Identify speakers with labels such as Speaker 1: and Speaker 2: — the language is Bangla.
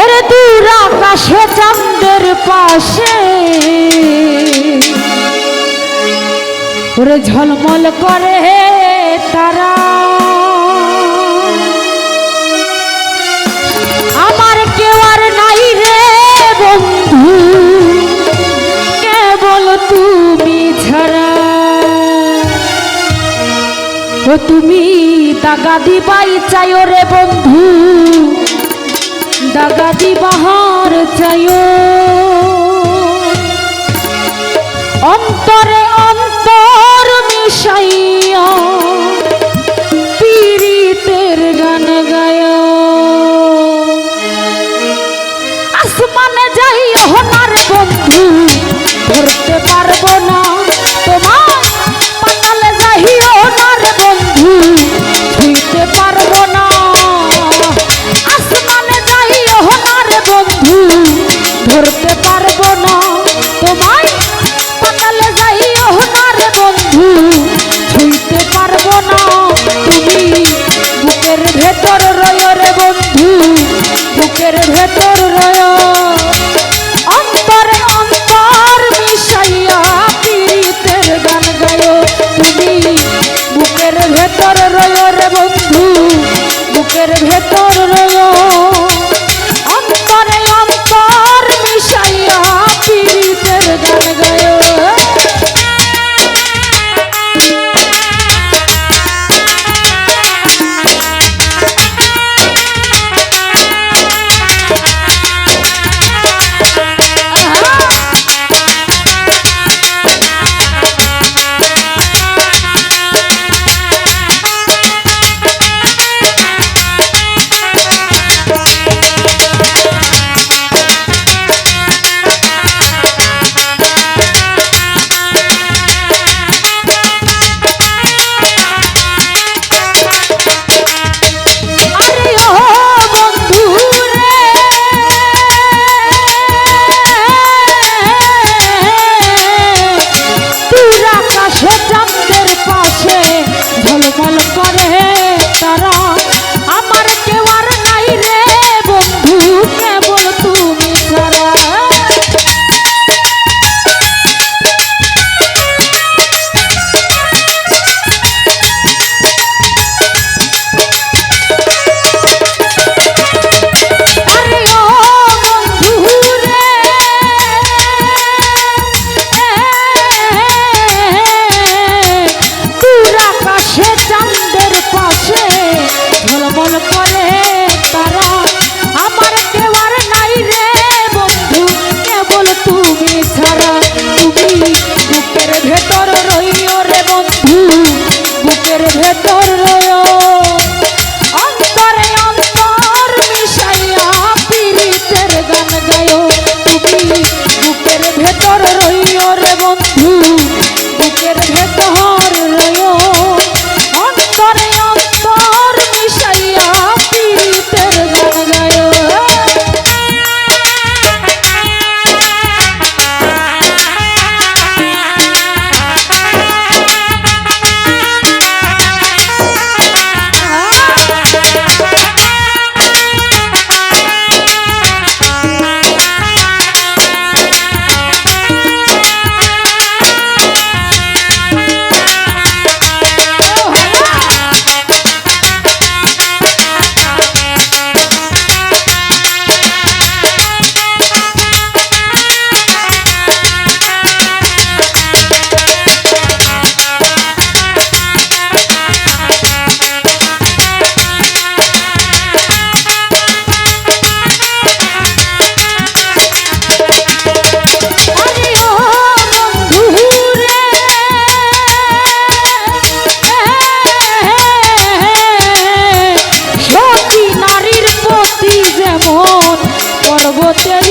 Speaker 1: ওরে দূর আকাশে পাশে। ওরে ঝলমল করে তারা। আমার কেউ আর নাই রে বন্ধু, কেবল তুমি ছাড়া। ও তুমি টাকা দিবাই চাই রে বন্ধু। दागा दी चयो বুকের ভেতর রয়, অন্তরে অন্তর মিশাইয়া পীড়িতের গান গায় তুমি। বুকের ভেতর রয় রে বন্ধু, বুকের ভেতর por los como